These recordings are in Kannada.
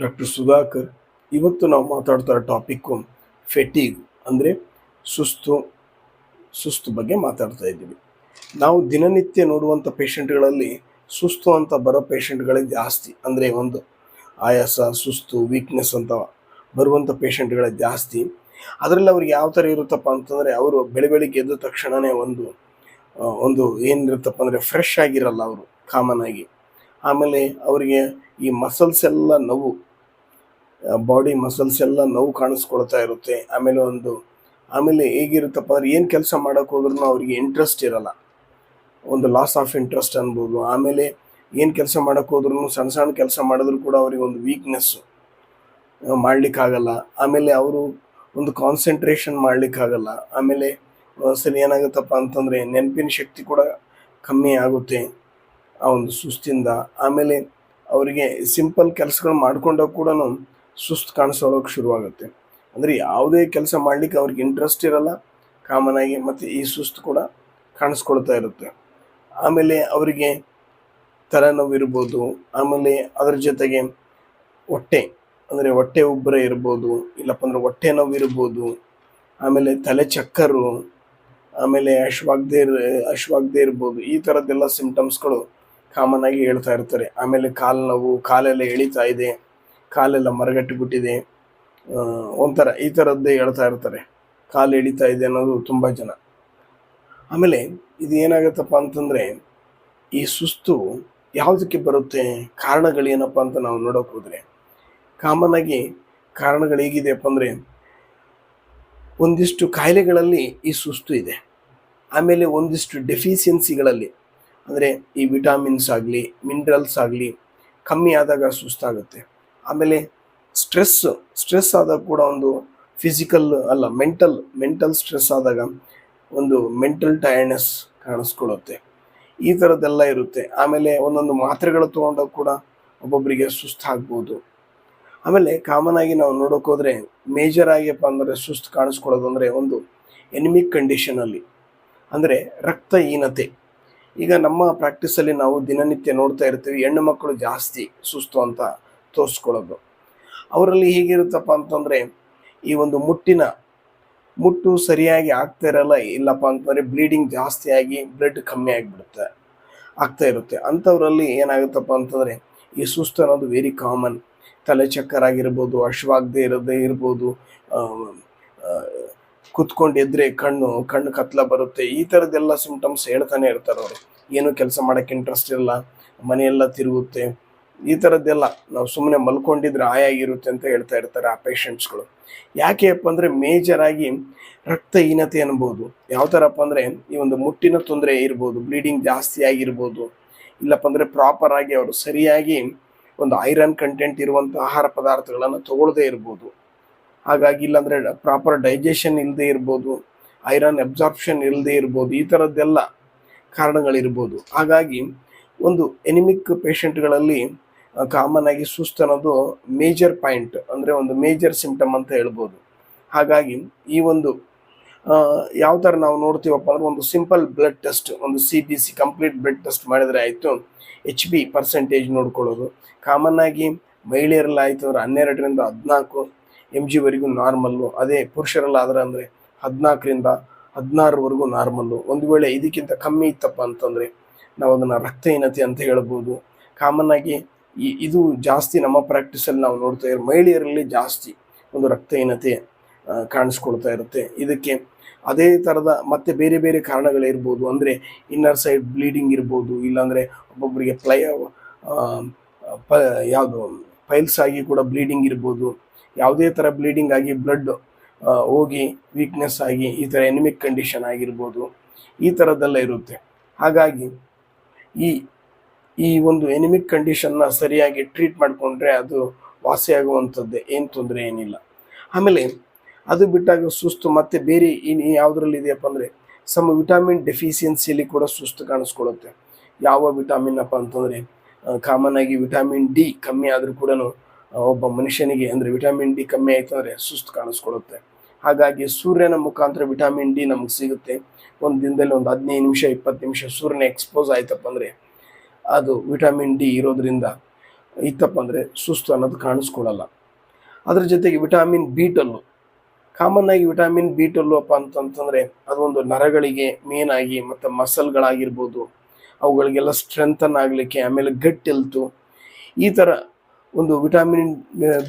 ಡಾಕ್ಟರ್ ಸುಧಾಕರ್ ಇವತ್ತು ನಾವು ಮಾತಾಡ್ತಾ ಇರೋ ಟಾಪಿಕ್ಕು ಫೆಟೀಗ್ ಅಂದರೆ ಸುಸ್ತು ಸುಸ್ತು ಬಗ್ಗೆ ಮಾತಾಡ್ತಾ ಇದ್ದೀವಿ. ನಾವು ದಿನನಿತ್ಯ ನೋಡುವಂಥ ಪೇಷಂಟ್ಗಳಲ್ಲಿ ಸುಸ್ತು ಅಂತ ಬರೋ ಪೇಷಂಟ್ಗಳೇ ಜಾಸ್ತಿ ಅಂದರೆ ಒಂದು ಆಯಾಸ, ಸುಸ್ತು ವೀಕ್ನೆಸ್ ಅಂತ ಬರುವಂಥ ಪೇಷಂಟ್ಗಳೇ ಜಾಸ್ತಿ. ಅದರಲ್ಲಿ ಅವ್ರಿಗೆ ಯಾವ ಥರ ಇರುತ್ತಪ್ಪ ಅಂತಂದರೆ ಅವರು ಬೆಳೆ ಬೆಳಿಗ್ಗೆ ಎದ್ದ ತಕ್ಷಣವೇ ಒಂದು ಒಂದು ಏನಿರುತ್ತಪ್ಪ ಅಂದರೆ ಫ್ರೆಶ್ ಆಗಿರಲ್ಲ ಅವರು ಕಾಮನ್ ಆಗಿ. ಆಮೇಲೆ ಅವರಿಗೆ ಈ ಮಸಲ್ಸ್ ಎಲ್ಲ ನೋವು ಬಾಡಿ ಮಸಲ್ಸ್ ಎಲ್ಲ ನೋವು ಕಾಣಿಸ್ಕೊಳ್ತಾ ಇರುತ್ತೆ. ಆಮೇಲೆ ಒಂದು, ಆಮೇಲೆ ಹೇಗಿರುತ್ತಪ್ಪ ಅಂದ್ರೆ ಏನು ಕೆಲಸ ಮಾಡೋಕೆ ಹೋದ್ರೂ ಅವರಿಗೆ ಇಂಟ್ರೆಸ್ಟ್ ಇರಲ್ಲ. ಒಂದು ಲಾಸ್ ಆಫ್ ಇಂಟ್ರೆಸ್ಟ್ ಅನ್ಬೋದು. ಆಮೇಲೆ ಏನು ಕೆಲಸ ಮಾಡೋಕೆ ಹೋದ್ರೂ ಸಣ್ಣ ಸಣ್ಣ ಕೆಲಸ ಮಾಡಿದ್ರು ಕೂಡ ಅವ್ರಿಗೆ ಒಂದು ವೀಕ್ನೆಸ್ಸು ಮಾಡಲಿಕ್ಕಾಗಲ್ಲ. ಆಮೇಲೆ ಅವರು ಒಂದು ಕಾನ್ಸಂಟ್ರೇಷನ್ ಮಾಡಲಿಕ್ಕಾಗಲ್ಲ. ಆಮೇಲೆ ಸರಿ ಏನಾಗುತ್ತಪ್ಪ ಅಂತಂದರೆ ನೆನಪಿನ ಶಕ್ತಿ ಕೂಡ ಕಮ್ಮಿ ಆಗುತ್ತೆ ಆ ಒಂದು ಸುಸ್ತಿಂದ. ಆಮೇಲೆ ಅವರಿಗೆ ಸಿಂಪಲ್ ಕೆಲಸಗಳು ಮಾಡ್ಕೊಂಡಾಗ ಕೂಡ ಸುಸ್ತು ಕಾಣಿಸೋಳಕ್ಕೆ ಶುರುವಾಗುತ್ತೆ. ಅಂದರೆ ಯಾವುದೇ ಕೆಲಸ ಮಾಡಲಿಕ್ಕೆ ಅವ್ರಿಗೆ ಇಂಟ್ರೆಸ್ಟ್ ಇರಲ್ಲ ಕಾಮನ್ ಆಗಿ ಮತ್ತು ಈ ಸುಸ್ತು ಕೂಡ ಕಾಣಿಸ್ಕೊಳ್ತಾ ಇರುತ್ತೆ. ಆಮೇಲೆ ಅವರಿಗೆ ತಲೆನೋವು ಇರ್ಬೋದು ಆಮೇಲೆ ಅದರ ಜೊತೆಗೆ ಹೊಟ್ಟೆ, ಅಂದರೆ ಹೊಟ್ಟೆ ಉಬ್ಬರ ಇರ್ಬೋದು ಇಲ್ಲಪ್ಪ ಅಂದ್ರೆ ಹೊಟ್ಟೆ ನೋವು ಇರ್ಬೋದು ಆಮೇಲೆ ತಲೆ ಚಕ್ಕರು, ಆಮೇಲೆ ಅಶ್ವಾಗದೇ ಇರ್ ಅಶ್ವಾಗದೇ ಇರ್ಬೋದು, ಈ ಥರದ್ದೆಲ್ಲ ಸಿಂಟಮ್ಸ್ಗಳು ಕಾಮನ್ ಆಗಿ ಹೇಳ್ತಾ ಇರ್ತಾರೆ. ಆಮೇಲೆ ಕಾಲು ನೋವು, ಕಾಲೆಲ್ಲ ಎಳಿತಾ ಇದೆ. ಕಾಲೆಲ್ಲ ಮರಗಟ್ಟಿ ಬಿಟ್ಟಿದೆ ಆ, ಒಂಥರ ಈ ಥರದ್ದೇ ಹೇಳ್ತಾ ಇರ್ತಾರೆ. ಕಾಲು ಎಳಿತಾ ಇದೆ ಅನ್ನೋದು ತುಂಬ ಜನ. ಆಮೇಲೆ ಇದು ಏನಾಗುತ್ತಪ್ಪ ಅಂತಂದರೆ ಈ ಸುಸ್ತು ಯಾವುದಕ್ಕೆ ಬರುತ್ತೆ? ಕಾರಣಗಳೇನಪ್ಪ ಅಂತ ನಾವು ನೋಡೋಕೆ ಹೋದರೆ ಕಾಮನ್ ಆಗಿ ಕಾರಣಗಳು ಹೇಗಿದೆಯಪ್ಪ ಅಂದರೆ ಒಂದಿಷ್ಟು ಕಾಯಿಲೆಗಳಲ್ಲಿ ಈ ಸುಸ್ತು ಇದೆ. ಆಮೇಲೆ ಒಂದಿಷ್ಟು ಡೆಫಿಷಿಯನ್ಸಿಗಳಲ್ಲಿ ಅಂದರೆ ಈ ವಿಟಾಮಿನ್ಸ್ ಆಗಲಿ ಮಿನರಲ್ಸ್ ಆಗಲಿ ಕಮ್ಮಿ ಆದಾಗ ಸುಸ್ತಾಗುತ್ತೆ. ಆಮೇಲೆ ಸ್ಟ್ರೆಸ್ ಸ್ಟ್ರೆಸ್ ಆದಾಗ ಕೂಡ ಒಂದು ಫಿಸಿಕಲ್ ಅಲ್ಲ ಮೆಂಟಲ್ ಮೆಂಟಲ್ ಸ್ಟ್ರೆಸ್ ಆದಾಗ ಒಂದು ಮೆಂಟಲ್ ಟಯರ್ಡ್ನೆಸ್ ಕಾಣಿಸ್ಕೊಳ್ಳುತ್ತೆ. ಈ ಥರದ್ದೆಲ್ಲ ಇರುತ್ತೆ. ಆಮೇಲೆ ಒಂದೊಂದು ಮಾತ್ರೆಗಳು ತೊಗೊಂಡಾಗ ಕೂಡ ಒಬ್ಬೊಬ್ಬರಿಗೆ ಸುಸ್ತಾಗ್ಬೋದು ಆಮೇಲೆ ಕಾಮನ್ ಆಗಿ ನಾವು ನೋಡೋಕ್ಕೋದ್ರೆ ಮೇಜರ್ ಆಗಿಯಪ್ಪ ಅಂದರೆ ಸುಸ್ತು ಕಾಣಿಸ್ಕೊಳ್ಳೋದು ಅಂದರೆ ಒಂದು ಎನಿಮಿಕ್ ಕಂಡೀಷನಲ್ಲಿ ಅಂದರೆ ರಕ್ತಹೀನತೆ. ಈಗ ನಮ್ಮ ಪ್ರಾಕ್ಟೀಸಲ್ಲಿ ನಾವು ದಿನನಿತ್ಯ ನೋಡ್ತಾ ಇರ್ತೀವಿ, ಹೆಣ್ಣು ಮಕ್ಕಳು ಜಾಸ್ತಿ ಸುಸ್ತು ಅಂತ. ತೋರಿಸ್ಕೊಳ್ಳೋದು. ಅವರಲ್ಲಿ ಹೇಗಿರುತ್ತಪ್ಪ ಅಂತಂದರೆ, ಈ ಒಂದು ಮುಟ್ಟಿನ ಮುಟ್ಟು ಸರಿಯಾಗಿ ಆಗ್ತಾ ಇರಲ್ಲ, ಇಲ್ಲಪ್ಪ ಅಂತಂದರೆ ಬ್ಲೀಡಿಂಗ್ ಜಾಸ್ತಿ ಆಗಿ ಬ್ಲಡ್ ಕಮ್ಮಿ ಆಗಿಬಿಡುತ್ತೆ, ಆಗ್ತಾ ಇರುತ್ತೆ. ಅಂಥವರಲ್ಲಿ ಏನಾಗುತ್ತಪ್ಪ ಅಂತಂದರೆ, ಈ ಸುಸ್ತು ಅನ್ನೋದು ವೆರಿ ಕಾಮನ್ ತಲೆ ಚಕ್ಕರ್ ಆಗಿರ್ಬೋದು, ಅಶ್ವಾಗದೆ ಇರೋದೇ ಇರ್ಬೋದು ಕುತ್ಕೊಂಡು ಎದ್ರೆ ಕಣ್ಣು ಕಣ್ಣು ಕತ್ಲ ಬರುತ್ತೆ, ಈ ಥರದ್ದೆಲ್ಲ ಸಿಂಪ್ಟಮ್ಸ್ ಹೇಳ್ತಾನೆ ಇರ್ತಾರೆ ಅವರು. ಏನು ಕೆಲಸ ಮಾಡೋಕ್ಕೆ ಇಂಟ್ರೆಸ್ಟ್ ಇರಲ್ಲ, ಮನೆಯೆಲ್ಲ ತಿರುಗುತ್ತೆ ಈ ಥರದ್ದೆಲ್ಲ ನಾವು ಸುಮ್ಮನೆ ಮಲ್ಕೊಂಡಿದ್ರೆ ಆಯಾಗಿರುತ್ತೆ ಅಂತ ಹೇಳ್ತಾ ಇರ್ತಾರೆ ಆ ಪೇಷಂಟ್ಸ್ಗಳು ಯಾಕೆಪ್ಪ ಅಂದರೆ ಮೇಜರ್ ಆಗಿ ರಕ್ತಹೀನತೆ ಅನ್ಬೋದು. ಯಾವ ಥರಪ್ಪ ಅಂದರೆ ಈ ಒಂದು ಮುಟ್ಟಿನ ತೊಂದರೆ ಇರ್ಬೋದು ಬ್ಲೀಡಿಂಗ್ ಜಾಸ್ತಿ ಆಗಿರ್ಬೋದು. ಇಲ್ಲಪ್ಪ ಅಂದರೆ ಪ್ರಾಪರ್ ಆಗಿ ಅವರು ಸರಿಯಾಗಿ ಒಂದು ಐರನ್ ಕಂಟೆಂಟ್ ಇರುವಂಥ ಆಹಾರ ಪದಾರ್ಥಗಳನ್ನು ತಗೊಳ್ಳದೇ ಇರ್ಬೋದು. ಹಾಗಾಗಿ ಇಲ್ಲಾಂದರೆ ಪ್ರಾಪರ್ ಡೈಜೆಷನ್ ಇಲ್ಲದೆ ಇರ್ಬೋದು ಐರನ್ ಅಬ್ಸಾರ್ಪ್ಷನ್ ಇಲ್ಲದೆ ಇರ್ಬೋದು, ಈ ಥರದ್ದೆಲ್ಲ ಕಾರಣಗಳಿರ್ಬೋದು. ಹಾಗಾಗಿ ಒಂದು ಎನಿಮಿಕ್ ಪೇಷಂಟ್ಗಳಲ್ಲಿ ಕಾಮನ್ ಆಗಿ ಸುಸ್ತು ಅನ್ನೋದು ಮೇಜರ್ ಪಾಯಿಂಟ್ ಅಂದರೆ ಒಂದು ಮೇಜರ್ ಸಿಂಪ್ಟಮ್ ಅಂತ ಹೇಳ್ಬೋದು. ಹಾಗಾಗಿ ಈ ಒಂದು ಯಾವ ಥರ ನಾವು ನೋಡ್ತೀವಪ್ಪ ಅಂದ್ರೆ ಒಂದು ಸಿಂಪಲ್ ಬ್ಲಡ್ ಟೆಸ್ಟ್ ಒಂದು C B C complete blood test ಮಾಡಿದರೆ ಆಯಿತು ಎಚ್ ಬಿ ಪರ್ಸೆಂಟೇಜ್ ನೋಡ್ಕೊಳ್ಳೋದು. ಕಾಮನ್ ಆಗಿ ಮಹಿಳೆಯರೆಲ್ಲ ಆಯಿತು ಅಂದ್ರೆ ಹನ್ನೆರಡರಿಂದ ಹದಿನಾಲ್ಕು ಎಂ ಜಿವರೆಗೂ ನಾರ್ಮಲ್ಲು ಅದೇ ಪುರುಷರೆಲ್ಲ ಅಂದರೆ ಹದಿನಾಲ್ಕರಿಂದ ಹದಿನಾರುವರೆಗೂ ನಾರ್ಮಲ್ಲು ಒಂದು ವೇಳೆ ಇದಕ್ಕಿಂತ ಕಮ್ಮಿ ಇತ್ತಪ್ಪ ಅಂತಂದರೆ ನಾವು ಅದನ್ನು ರಕ್ತಹೀನತೆ ಅಂತ ಹೇಳ್ಬೋದು. ಕಾಮನ್ ಆಗಿ ಈ ಇದು ಜಾಸ್ತಿ ನಮ್ಮ ಪ್ರಾಕ್ಟೀಸಲ್ಲಿ ನಾವು ನೋಡ್ತಾ ಇರೋ ಮಹಿಳೆಯರಲ್ಲಿ ಜಾಸ್ತಿ ಒಂದು ರಕ್ತಹೀನತೆ ಕಾಣಿಸ್ಕೊಳ್ತಾ ಇರುತ್ತೆ. ಇದಕ್ಕೆ ಅದೇ ಥರದ ಮತ್ತೆ ಬೇರೆ ಬೇರೆ ಕಾರಣಗಳಿರ್ಬೋದು ಅಂದರೆ ಇನ್ನರ್ ಸೈಡ್ ಬ್ಲೀಡಿಂಗ್ ಇರ್ಬೋದು, ಇಲ್ಲಾಂದರೆ ಒಬ್ಬೊಬ್ಬರಿಗೆ ಪ್ಲೈ ಪ, ಯಾವುದು ಪೈಲ್ಸ್ ಆಗಿ ಕೂಡ ಬ್ಲೀಡಿಂಗ್ ಇರ್ಬೋದು. ಯಾವುದೇ ಥರ ಬ್ಲೀಡಿಂಗ್ ಆಗಿ ಬ್ಲಡ್ ಹೋಗಿ ವೀಕ್ನೆಸ್ ಆಗಿ ಈ ಥರ ಎನಿಮಿಕ್ ಕಂಡೀಷನ್ ಆಗಿರ್ಬೋದು. ಈ ಥರದ್ದೆಲ್ಲ ಇರುತ್ತೆ. ಹಾಗಾಗಿ ಈ ಈ ಒಂದು ಎನಿಮಿಕ್ ಕಂಡೀಷನ್ನ ಸರಿಯಾಗಿ ಟ್ರೀಟ್ ಮಾಡಿಕೊಂಡ್ರೆ ಅದು ವಾಸಿಯಾಗುವಂಥದ್ದೇ, ಏನು ತೊಂದರೆ ಏನಿಲ್ಲ. ಆಮೇಲೆ ಅದು ಬಿಟ್ಟಾಗ ಸುಸ್ತು, ಮತ್ತೆ ಬೇರೆ ಇನ್ನು ಯಾವುದ್ರಲ್ಲಿ ಇದೆಯಪ್ಪ ಅಂದರೆ ಸಮ ವಿಟಮಿನ್ ಡೆಫಿಷಿಯನ್ಸಿಯಲ್ಲಿ ಕೂಡ ಸುಸ್ತು ಕಾಣಿಸ್ಕೊಳ್ಳುತ್ತೆ. ಯಾವ ವಿಟಾಮಿನ್ ಅಪ್ಪ ಅಂತಂದರೆ ಕಾಮನ್ ಆಗಿ ವಿಟಮಿನ್ ಡಿ ಕಮ್ಮಿ ಆದರೂ ಕೂಡ ಒಬ್ಬ ಮನುಷ್ಯನಿಗೆ ಅಂದರೆ ವಿಟಮಿನ್ ಡಿ ಕಮ್ಮಿ ಆಯಿತು ಅಂದರೆ ಸುಸ್ತು ಕಾಣಿಸ್ಕೊಳ್ಳುತ್ತೆ. ಹಾಗಾಗಿ ಸೂರ್ಯನ ಮುಖಾಂತರ ವಿಟಮಿನ್ ಡಿ ನಮಗೆ ಸಿಗುತ್ತೆ. ಒಂದು ದಿನದಲ್ಲಿ ಒಂದು ಹದಿನೈದು ನಿಮಿಷ, ಇಪ್ಪತ್ತು ನಿಮಿಷ ಸೂರ್ಯನ ಎಕ್ಸ್ಪೋಸ್ ಆಯ್ತಪ್ಪ ಅಂದರೆ ಅದು ವಿಟಮಿನ್ ಡಿ ಇರೋದ್ರಿಂದ ಇತ್ತಪ್ಪ ಅಂದರೆ ಸುಸ್ತು ಅನ್ನೋದು ಕಾಣಿಸ್ಕೊಳ್ಳಲ್ಲ. ಅದ್ರ ಜೊತೆಗೆ ವಿಟಮಿನ್ ಬಿ ಟಲ್ಲು ಕಾಮನ್ ಆಗಿ ವಿಟಾಮಿನ್ ಬಿ ಟಲ್ಲು ಅಪ್ಪ ಅಂತಂತಂದರೆ ಅದೊಂದು ನರಗಳಿಗೆ ಮೇನ್ ಆಗಿ ಮತ್ತು ಮಸಲ್ಗಳಾಗಿರ್ಬೋದು, ಅವುಗಳಿಗೆಲ್ಲ ಸ್ಟ್ರೆಂಥನ್ ಆಗಲಿಕ್ಕೆ, ಆಮೇಲೆ ಗಟ್ ಎಲ್ತು ಈ ಥರ ಒಂದು ವಿಟಮಿನ್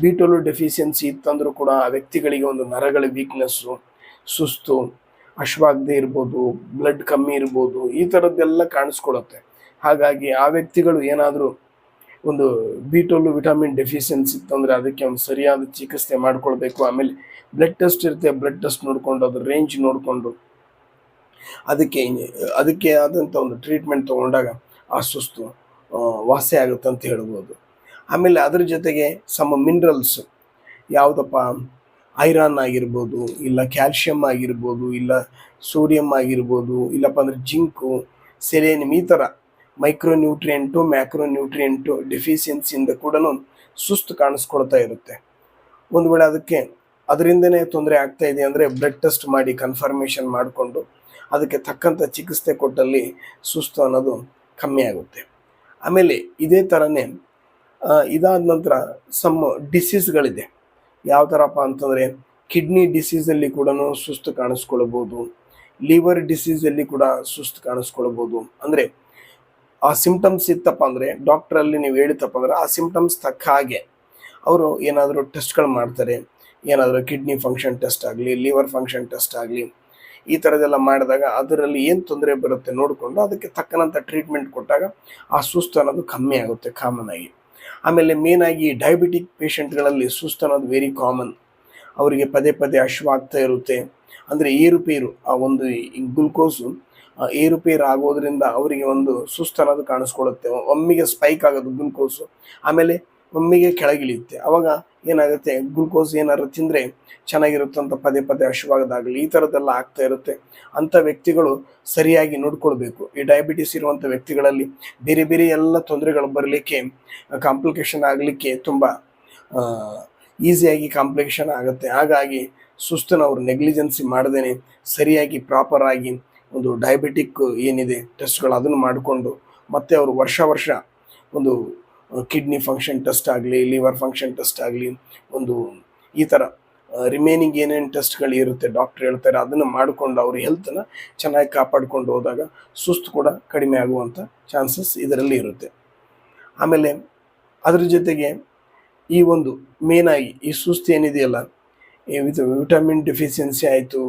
ಬಿ ಟಲ್ಲು ಡೆಫಿಷಿಯನ್ಸಿ ಇತ್ತಂದರೂ ಕೂಡ ಆ ವ್ಯಕ್ತಿಗಳಿಗೆ ಒಂದು ನರಗಳ ವೀಕ್ನೆಸ್ಸು ಸುಸ್ತು, ಅಶ್ವಾಗದೆ ಇರ್ಬೋದು ಬ್ಲಡ್ ಕಮ್ಮಿ ಇರ್ಬೋದು, ಈ ಥರದ್ದೆಲ್ಲ ಕಾಣಿಸ್ಕೊಳ್ಳುತ್ತೆ. ಹಾಗಾಗಿ ಆ ವ್ಯಕ್ತಿಗಳು ಏನಾದರೂ ಒಂದು ಬಿ ವಿಟಮಿನ್ ಡೆಫಿಷಿಯನ್ಸಿ ಇತ್ತಂದರೆ ಅದಕ್ಕೆ ಒಂದು ಸರಿಯಾದ ಚಿಕಿತ್ಸೆ ಮಾಡ್ಕೊಳ್ಬೇಕು. ಆಮೇಲೆ ಬ್ಲಡ್ ಟೆಸ್ಟ್ ಇರುತ್ತೆ ಬ್ಲಡ್ ಟೆಸ್ಟ್ ನೋಡಿಕೊಂಡು ಅದ್ರ ರೇಂಜ್ ನೋಡಿಕೊಂಡು ಅದಕ್ಕೆ ಅದಕ್ಕೆ ಆದಂಥ ಒಂದು ಟ್ರೀಟ್ಮೆಂಟ್ ತೊಗೊಂಡಾಗ ಆ ಸುಸ್ತು ವಾಸಿ ಆಗುತ್ತೆ ಅಂತ ಹೇಳ್ಬೋದು. ಆಮೇಲೆ ಅದ್ರ ಜೊತೆಗೆ ಸಮ ಮಿನರಲ್ಸ್ ಯಾವುದಪ್ಪ? ಐರನ್ ಆಗಿರ್ಬೋದು, ಇಲ್ಲ ಕ್ಯಾಲ್ಶಿಯಮ್ ಆಗಿರ್ಬೋದು, ಇಲ್ಲ ಸೋಡಿಯಂ ಆಗಿರ್ಬೋದು, ಇಲ್ಲಪ್ಪ ಅಂದರೆ ಜಿಂಕು ಸೆಲೇನಿಯಮ್ ಈ ಥರ ಮೈಕ್ರೋ ನ್ಯೂಟ್ರಿಯೆಂಟು ಮ್ಯಾಕ್ರೋ ನ್ಯೂಟ್ರಿಯೆಂಟು ಡೆಫಿಷಿಯನ್ಸಿಯಿಂದ ಕೂಡ ಸುಸ್ತು ಕಾಣಿಸ್ಕೊಳ್ತಾ ಇರುತ್ತೆ. ಒಂದು ವೇಳೆ ಅದಕ್ಕೆ ಅದರಿಂದನೇ ತೊಂದರೆ ಆಗ್ತಾ ಇದೆ ಅಂದರೆ ಬ್ಲಡ್ ಟೆಸ್ಟ್ ಮಾಡಿ ಕನ್ಫರ್ಮೇಷನ್ ಮಾಡಿಕೊಂಡು ಅದಕ್ಕೆ ತಕ್ಕಂಥ ಚಿಕಿತ್ಸೆ ಕೊಟ್ಟಲ್ಲಿ ಸುಸ್ತು ಅನ್ನೋದು ಕಮ್ಮಿ ಆಗುತ್ತೆ. ಆಮೇಲೆ ಇದೇ ಥರನೇ ಇದಾದ ನಂತರ ಸಮ್ ಡಿಸೀಸ್ಗಳಿದೆ ಯಾವ ಥರಪ್ಪ ಅಂತಂದರೆ ಕಿಡ್ನಿ ಡಿಸೀಸಲ್ಲಿ ಕೂಡ ಸುಸ್ತು ಕಾಣಿಸ್ಕೊಳ್ಬೋದು ಲಿವರ್ ಡಿಸೀಸಲ್ಲಿ ಕೂಡ ಸುಸ್ತು ಕಾಣಿಸ್ಕೊಳ್ಬೋದು. ಅಂದರೆ ಆ ಸಿಂಪ್ಟಮ್ಸ್ ಇತ್ತಪ್ಪ ಅಂದರೆ ಡಾಕ್ಟ್ರಲ್ಲಿ ನೀವು ಹೇಳಿತಪ್ಪ ಅಂದರೆ ಆ ಸಿಂಪ್ಟಮ್ಸ್ ತಕ್ಕ ಹಾಗೆ ಅವರು ಏನಾದರೂ ಟೆಸ್ಟ್ಗಳು ಮಾಡ್ತಾರೆ. ಏನಾದರೂ ಕಿಡ್ನಿ ಫಂಕ್ಷನ್ ಟೆಸ್ಟ್ ಆಗಲಿ ಲಿವರ್ ಫಂಕ್ಷನ್ ಟೆಸ್ಟ್ ಆಗಲಿ, ಈ ಥರದ್ದೆಲ್ಲ ಮಾಡಿದಾಗ ಅದರಲ್ಲಿ ಏನು ತೊಂದರೆ ಬರುತ್ತೆ ನೋಡಿಕೊಂಡು ಅದಕ್ಕೆ ತಕ್ಕನಂಥ ಟ್ರೀಟ್ಮೆಂಟ್ ಕೊಟ್ಟಾಗ ಆ ಸುಸ್ತು ಅನ್ನೋದು ಕಮ್ಮಿ ಆಗುತ್ತೆ ಕಾಮನ್ ಆಗಿ. ಆಮೇಲೆ ಮೇನ್ ಆಗಿ ಡಯಾಬಿಟಿಕ್ ಪೇಷಂಟ್ಗಳಲ್ಲಿ ಸುಸ್ತು ಅನ್ನೋದು ವೆರಿ ಕಾಮನ್ ಅವರಿಗೆ ಪದೇ ಪದೇ ಅಶ್ವಾಗ್ತಾ ಇರುತ್ತೆ. ಅಂದರೆ ಏರುಪೇರು ಆ ಒಂದು ಗ್ಲುಕೋಸು ಏರುಪೇರು ಆಗೋದ್ರಿಂದ ಅವರಿಗೆ ಒಂದು ಸುಸ್ತು ಅನ್ನೋದು ಕಾಣಿಸ್ಕೊಳ್ಳುತ್ತೆ. ಒಮ್ಮೆಗೆ ಸ್ಪೈಕ್ ಆಗೋದು ಗ್ಲುಕೋಸು ಆಮೇಲೆ ಒಮ್ಮಿಗೆ ಕೆಳಗಿಳಿಯುತ್ತೆ. ಅವಾಗ ಏನಾಗುತ್ತೆ? ಗ್ಲುಕೋಸ್ ಏನಾದ್ರು ತಿಂದರೆ ಚೆನ್ನಾಗಿರುತ್ತಂತ ಪದೇ ಪದೇ ಹಶುವಾಗದಾಗಲಿ, ಈ ಥರದ್ದೆಲ್ಲ ಆಗ್ತಾ ಇರುತ್ತೆ. ಅಂಥ ವ್ಯಕ್ತಿಗಳು ಸರಿಯಾಗಿ ನೋಡ್ಕೊಳ್ಬೇಕು. ಈ ಡಯಾಬಿಟಿಸ್ ಇರುವಂಥ ವ್ಯಕ್ತಿಗಳಲ್ಲಿ ಬೇರೆ ಬೇರೆ ಎಲ್ಲ ತೊಂದರೆಗಳು ಬರಲಿಕ್ಕೆ ಕಾಂಪ್ಲಿಕೇಶನ್ ಆಗಲಿಕ್ಕೆ ತುಂಬ ಈಸಿಯಾಗಿ ಕಾಂಪ್ಲಿಕೇಶನ್ ಆಗುತ್ತೆ. ಹಾಗಾಗಿ ಸುಸ್ತನ್ನು ಅವರು ನೆಗ್ಲಿಜೆನ್ಸಿ ಮಾಡದೇನೆ, ಸರಿಯಾಗಿ ಪ್ರಾಪರ್ ಆಗಿ ಒಂದು ಡಯಾಬಿಟಿಕ್ ಏನಿದೆ ಟೆಸ್ಟ್ಗಳು ಅದನ್ನು ಮಾಡಿಕೊಂಡು ಮತ್ತೆ ಅವರು ವರ್ಷ ವರ್ಷ ಒಂದು ಕಿಡ್ನಿ ಫಂಕ್ಷನ್ ಟೆಸ್ಟ್ ಆಗಲಿ ಲಿವರ್ ಫಂಕ್ಷನ್ ಟೆಸ್ಟ್ ಆಗಲಿ, ಒಂದು ಈ ಥರ ರಿಮೈನಿಂಗ್ ಏನೇನು ಟೆಸ್ಟ್ಗಳು ಇರುತ್ತೆ ಡಾಕ್ಟ್ರ್ ಹೇಳ್ತಾರೆ, ಅದನ್ನು ಮಾಡಿಕೊಂಡು ಅವ್ರ ಹೆಲ್ತನ್ನ ಚೆನ್ನಾಗಿ ಕಾಪಾಡ್ಕೊಂಡು ಹೋದಾಗ ಸುಸ್ತು ಕೂಡ ಕಡಿಮೆ ಆಗುವಂಥ ಚಾನ್ಸಸ್ ಇದರಲ್ಲಿ ಇರುತ್ತೆ. ಆಮೇಲೆ ಅದ್ರ ಜೊತೆಗೆ ಈ ಒಂದು ಮೇನಾಗಿ ಈ ಸುಸ್ತು ಏನಿದೆಯಲ್ಲ ವಿಟಮಿನ್ ಡೆಫಿಷಿಯನ್ಸಿ ಆಯಿತು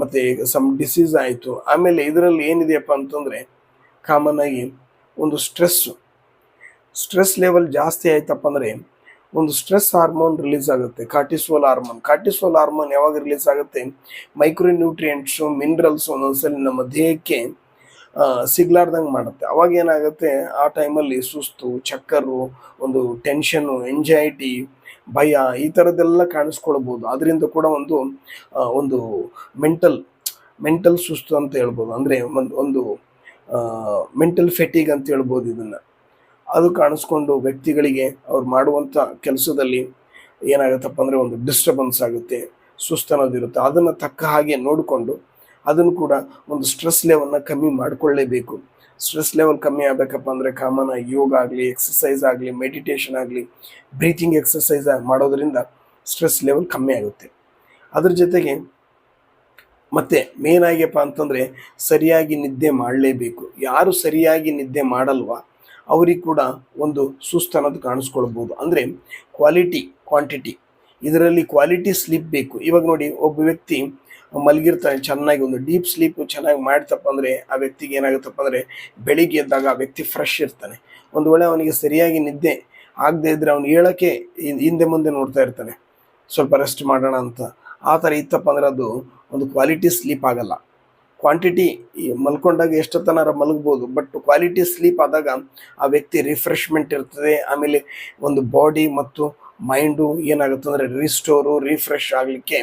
ಮತ್ತು ಸಮ್ ಡಿಸೀಸ್ ಆಯಿತು. ಆಮೇಲೆ ಇದರಲ್ಲಿ ಏನಿದೆಯಪ್ಪ ಅಂತಂದರೆ ಕಾಮನ್ ಆಗಿ ಒಂದು ಸ್ಟ್ರೆಸ್ಸು ಸ್ಟ್ರೆಸ್ ಲೆವೆಲ್ ಜಾಸ್ತಿ ಆಯ್ತಪ್ಪ ಅಂದರೆ ಒಂದು ಸ್ಟ್ರೆಸ್ ಹಾರ್ಮೋನ್ ರಿಲೀಸ್ ಆಗುತ್ತೆ. ಕಾರ್ಟಿಸೋಲ್ ಹಾರ್ಮೋನ್ ಕಾರ್ಟಿಸೋಲ್ ಹಾರ್ಮೋನ್ ಯಾವಾಗ ರಿಲೀಸ್ ಆಗುತ್ತೆ? ಮೈಕ್ರೋ ನ್ಯೂಟ್ರಿಯೆಂಟ್ಸು ಮಿನರಲ್ಸ್ ಒಂದೊಂದ್ಸಲಿ ನಮ್ಮ ದೇಹಕ್ಕೆ ಸಿಗ್ಲಾರ್ದಂಗೆ ಮಾಡುತ್ತೆ. ಅವಾಗ ಏನಾಗುತ್ತೆ, ಆ ಟೈಮಲ್ಲಿ ಸುಸ್ತು, ಚಕ್ಕರು, ಒಂದು ಟೆನ್ಷನ್ನು ಎಂಜೈಟಿ ಭಯ, ಈ ಥರದ್ದೆಲ್ಲ ಕಾಣಿಸ್ಕೊಳ್ಬೋದು. ಅದರಿಂದ ಕೂಡ ಒಂದು ಒಂದು ಮೆಂಟಲ್ ಮೆಂಟಲ್ ಸುಸ್ತು ಅಂತ ಹೇಳ್ಬೋದು. ಅಂದರೆ ಒಂದು ಒಂದು ಮೆಂಟಲ್ ಫೆಟಿಗ್ ಅಂತ ಹೇಳ್ಬೋದು ಇದನ್ನು. ಅದು ಕಾಣಿಸ್ಕೊಂಡು ವ್ಯಕ್ತಿಗಳಿಗೆ ಅವ್ರು ಮಾಡುವಂಥ ಕೆಲಸದಲ್ಲಿ ಏನಾಗುತ್ತಪ್ಪ ಅಂದರೆ ಒಂದು ಡಿಸ್ಟರ್ಬೆನ್ಸ್ ಆಗುತ್ತೆ, ಸುಸ್ತು ಅನ್ನೋದಿರುತ್ತೆ. ಅದನ್ನು ತಕ್ಕ ಹಾಗೆ ನೋಡಿಕೊಂಡು ಅದನ್ನು ಕೂಡ ಒಂದು ಸ್ಟ್ರೆಸ್ ಲೆವೆಲ್ನ ಕಮ್ಮಿ ಮಾಡಿಕೊಳ್ಳೇಬೇಕು. ಸ್ಟ್ರೆಸ್ ಲೆವೆಲ್ ಕಮ್ಮಿ ಆಗಬೇಕಪ್ಪ ಅಂದರೆ ಕಾಮನ್ ಆಗಿ ಯೋಗ ಆಗಲಿ ಎಕ್ಸಸೈಸ್ ಆಗಲಿ ಮೆಡಿಟೇಷನ್ ಆಗಲಿ ಬ್ರೀತಿಂಗ್ ಎಕ್ಸಸೈಸ್ ಮಾಡೋದ್ರಿಂದ ಸ್ಟ್ರೆಸ್ ಲೆವೆಲ್ ಕಮ್ಮಿ ಆಗುತ್ತೆ. ಅದ್ರ ಜೊತೆಗೆ ಮತ್ತೆ ಮೇನ್ ಆಗ್ಯಪ್ಪ ಅಂತಂದರೆ ಸರಿಯಾಗಿ ನಿದ್ದೆ ಮಾಡಲೇಬೇಕು. ಯಾರು ಸರಿಯಾಗಿ ನಿದ್ದೆ ಮಾಡಲ್ವಾ, ಅವ್ರಿಗೆ ಕೂಡ ಒಂದು ಸುಸ್ತು ಅನ್ನೋದು ಕಾಣಿಸ್ಕೊಳ್ಬೋದು. ಅಂದರೆ ಕ್ವಾಲಿಟಿ ಕ್ವಾಂಟಿಟಿ ಇದರಲ್ಲಿ ಕ್ವಾಲಿಟಿ ಸ್ಲಿಪ್ ಬೇಕು. ಇವಾಗ ನೋಡಿ, ಒಬ್ಬ ವ್ಯಕ್ತಿ ಮಲಗಿರ್ತಾನೆ ಚೆನ್ನಾಗಿ ಒಂದು ಡೀಪ್ ಸ್ಲೀಪ್ ಚೆನ್ನಾಗಿ ಮಾಡ್ತಪ್ಪ ಅಂದರೆ ಆ ವ್ಯಕ್ತಿಗೆ ಏನಾಗುತ್ತಪ್ಪ ಅಂದರೆ ಬೆಳಿಗ್ಗೆ ಎದ್ದಾಗ ಆ ವ್ಯಕ್ತಿ ಫ್ರೆಶ್ ಇರ್ತಾನೆ. ಒಂದು ವೇಳೆ ಅವನಿಗೆ ಸರಿಯಾಗಿ ನಿದ್ದೆ ಆಗದೆ ಇದ್ದರೆ ಅವನು ಹೇಳೋಕ್ಕೆ ಹಿಂದೆ ಮುಂದೆ ನೋಡ್ತಾ ಇರ್ತಾನೆ. ಸ್ವಲ್ಪ ರೆಸ್ಟ್ ಮಾಡೋಣ ಅಂತ. ಆ ಥರ ಇತ್ತಪ್ಪ ಅಂದರೆ ಅದು ಒಂದು ಕ್ವಾಲಿಟಿ ಸ್ಲೀಪ್ ಆಗಲ್ಲ. ಕ್ವಾಂಟಿಟಿ ಮಲ್ಕೊಂಡಾಗ ಎಷ್ಟೊತ್ತನಾರ ಮಲಗ್ಬೋದು ಬಟ್ ಕ್ವಾಲಿಟಿ ಸ್ಲೀಪ್ ಆದಾಗ ಆ ವ್ಯಕ್ತಿ ರಿಫ್ರೆಶ್ಮೆಂಟ್ ಇರ್ತದೆ, ಆಮೇಲೆ ಒಂದು ಬಾಡಿ ಮತ್ತು ಮೈಂಡು ಏನಾಗುತ್ತೆ ಅಂದರೆ ರಿಸ್ಟೋರು ರಿಫ್ರೆಶ್ ಆಗಲಿಕ್ಕೆ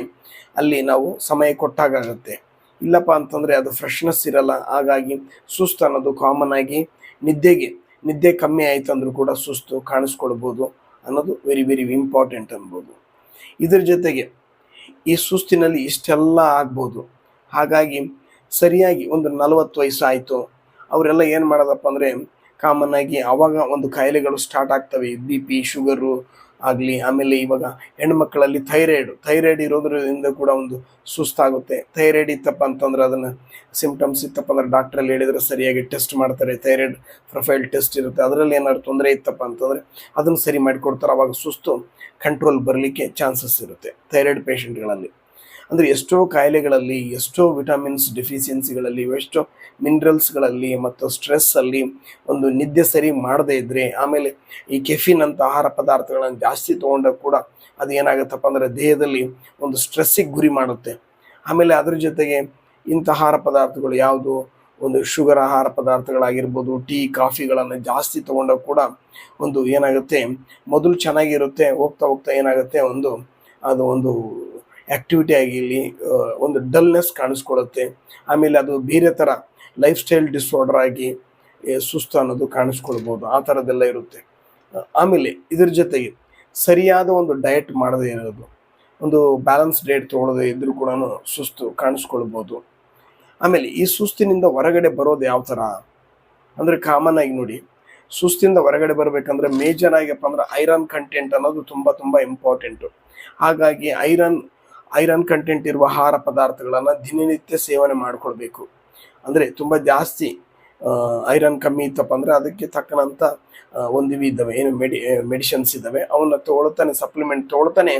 ಅಲ್ಲಿ ನಾವು ಸಮಯ ಕೊಟ್ಟಾಗುತ್ತೆ ಇಲ್ಲಪ್ಪ ಅಂತಂದರೆ ಅದು ಫ್ರೆಶ್ನೆಸ್ ಇರಲ್ಲ. ಹಾಗಾಗಿ ಸುಸ್ತು ಅನ್ನೋದು ಕಾಮನ್ ಆಗಿ ನಿದ್ದೆಗೆ, ನಿದ್ದೆ ಕಮ್ಮಿ ಆಯ್ತು ಅಂದರೂ ಕೂಡ ಸುಸ್ತು ಕಾಣಿಸ್ಕೊಳ್ಬೋದು ಅನ್ನೋದು ವೆರಿ ವೆರಿ ಇಂಪಾರ್ಟೆಂಟ್ ಅನ್ಬೋದು. ಇದ್ರ ಜೊತೆಗೆ ಈ ಸುಸ್ತಿನಲ್ಲಿ ಇಷ್ಟೆಲ್ಲ ಆಗ್ಬೋದು. ಹಾಗಾಗಿ ಸರಿಯಾಗಿ ಒಂದು ನಲವತ್ತು ವಯಸ್ಸು ಆಯಿತು ಅವರೆಲ್ಲ ಏನು ಮಾಡೋದಪ್ಪ ಅಂದರೆ ಕಾಮನ್ ಆಗಿ ಅವಾಗ ಒಂದು ಕಾಯಿಲೆಗಳು ಸ್ಟಾರ್ಟ್ ಆಗ್ತವೆ. ಬಿ ಪಿ ಶುಗರು ಆಗಲಿ, ಆಮೇಲೆ ಇವಾಗ ಹೆಣ್ಮಕ್ಳಲ್ಲಿ ಥೈರಾಯ್ಡ್ ಥೈರಾಯ್ಡ್ ಇರೋದ್ರಿಂದ ಕೂಡ ಒಂದು ಸುಸ್ತಾಗುತ್ತೆ. ಥೈರಾಯ್ಡ್ ಇತ್ತಪ್ಪ ಅಂತಂದ್ರೆ ಅದನ್ನು ಸಿಂಪ್ಟಮ್ಸ್ ಇತ್ತಪ್ಪ ಅಂದ್ರೆ ಡಾಕ್ಟ್ರಲ್ಲಿ ಹೇಳಿದ್ರೆ ಸರಿಯಾಗಿ ಟೆಸ್ಟ್ ಮಾಡ್ತಾರೆ. ಥೈರಾಯ್ಡ್ ಪ್ರೊಫೈಲ್ ಟೆಸ್ಟ್ ಇರುತ್ತೆ. ಅದರಲ್ಲಿ ಏನಾದ್ರು ತೊಂದರೆ ಇತ್ತಪ್ಪ ಅಂತಂದರೆ ಅದನ್ನು ಸರಿ ಮಾಡಿಕೊಡ್ತಾರೆ. ಅವಾಗ ಸುಸ್ತು ಕಂಟ್ರೋಲ್ ಬರಲಿಕ್ಕೆ ಚಾನ್ಸಸ್ ಇರುತ್ತೆ. ಥೈರಾಯ್ಡ್ ಪೇಷಂಟ್ಗಳಲ್ಲಿ ಅಂದರೆ ಎಷ್ಟೋ ಕಾಯಿಲೆಗಳಲ್ಲಿ, ಎಷ್ಟೋ ವಿಟಮಿನ್ಸ್ ಡೆಫಿಷಿಯನ್ಸಿಗಳಲ್ಲಿ, ಎಷ್ಟೋ ಮಿನರಲ್ಸ್ಗಳಲ್ಲಿ ಮತ್ತು ಸ್ಟ್ರೆಸ್ಸಲ್ಲಿ ಒಂದು ನಿದ್ದೆ ಸರಿ ಮಾಡದೇ ಇದ್ದರೆ ಆಮೇಲೆ ಈ ಕೆಫಿನ್ ಅಂತ ಆಹಾರ ಪದಾರ್ಥಗಳನ್ನು ಜಾಸ್ತಿ ತೊಗೊಂಡಾಗ ಕೂಡ ಅದು ಏನಾಗುತ್ತಪ್ಪ ಅಂದರೆ ದೇಹದಲ್ಲಿ ಒಂದು ಸ್ಟ್ರೆಸ್ಸಿಗೆ ಗುರಿ ಮಾಡುತ್ತೆ. ಆಮೇಲೆ ಅದ್ರ ಜೊತೆಗೆ ಇಂಥ ಆಹಾರ ಪದಾರ್ಥಗಳು ಯಾವುದು? ಒಂದು ಶುಗರ್ ಆಹಾರ ಪದಾರ್ಥಗಳಾಗಿರ್ಬೋದು, ಟೀ, ಕಾಫಿಗಳನ್ನು ಜಾಸ್ತಿ ತೊಗೊಂಡಾಗ ಕೂಡ ಒಂದು ಏನಾಗುತ್ತೆ? ಮೊದಲು ಚೆನ್ನಾಗಿರುತ್ತೆ, ಹೋಗ್ತಾ ಹೋಗ್ತಾ ಏನಾಗುತ್ತೆ? ಒಂದು ಅದು ಒಂದು ಆ್ಯಕ್ಟಿವಿಟಿ ಆಗಿರಲಿ ಒಂದು ಡಲ್ನೆಸ್ ಕಾಣಿಸ್ಕೊಡುತ್ತೆ. ಆಮೇಲೆ ಅದು ಬೇರೆ ಥರ ಲೈಫ್ ಸ್ಟೈಲ್ ಡಿಸಾರ್ಡರ್ ಆಗಿ ಸುಸ್ತು ಅನ್ನೋದು ಕಾಣಿಸ್ಕೊಳ್ಬೋದು. ಆ ಥರದ್ದೆಲ್ಲ ಇರುತ್ತೆ. ಆಮೇಲೆ ಇದ್ರ ಜೊತೆಗೆ ಸರಿಯಾದ ಒಂದು ಡಯಟ್ ಮಾಡದೇ ಇರೋದು. ಒಂದು ಬ್ಯಾಲೆನ್ಸ್ ಡಯಟ್ ತೊಗೊಳ್ಳೋದೇ ಇದ್ರೂ ಕೂಡ ಸುಸ್ತು ಕಾಣಿಸ್ಕೊಳ್ಬೋದು. ಆಮೇಲೆ ಈ ಸುಸ್ತಿನಿಂದ ಹೊರಗಡೆ ಬರೋದು ಯಾವ ಥರ ಅಂದರೆ ಕಾಮನ್ ಆಗಿ ನೋಡಿ. ಸುಸ್ತಿಂದ ಹೊರಗಡೆ ಬರಬೇಕಂದ್ರೆ ಮೇಜರ್ ಆಗಿಪ್ಪ ಅಂದ್ರೆ ಐರನ್ ಕಂಟೆಂಟ್ ಅನ್ನೋದು ತುಂಬ ತುಂಬ ಇಂಪಾರ್ಟೆಂಟು ಹಾಗಾಗಿ ಐರನ್ ಐರನ್ ಕಂಟೆಂಟ್ ಇರುವ ಆಹಾರ ಪದಾರ್ಥಗಳನ್ನು ದಿನನಿತ್ಯ ಸೇವನೆ ಮಾಡಿಕೊಳ್ಬೇಕು. ಅಂದರೆ ತುಂಬ ಜಾಸ್ತಿ ಐರನ್ ಕಮ್ಮಿ ಇತ್ತಪ್ಪ ಅಂದರೆ ಅದಕ್ಕೆ ತಕ್ಕನಂಥ ಒಂದು ಇದ್ದಾವೆ. ಏನು ಮೆಡಿ ಮೆಡಿಷನ್ಸ್ ಇದ್ದಾವೆ. ಅವನ್ನ ತೊಗೊಳ್ತಾನೆ, ಸಪ್ಲಿಮೆಂಟ್ ತೊಗೊಳ್ತಾನೆ.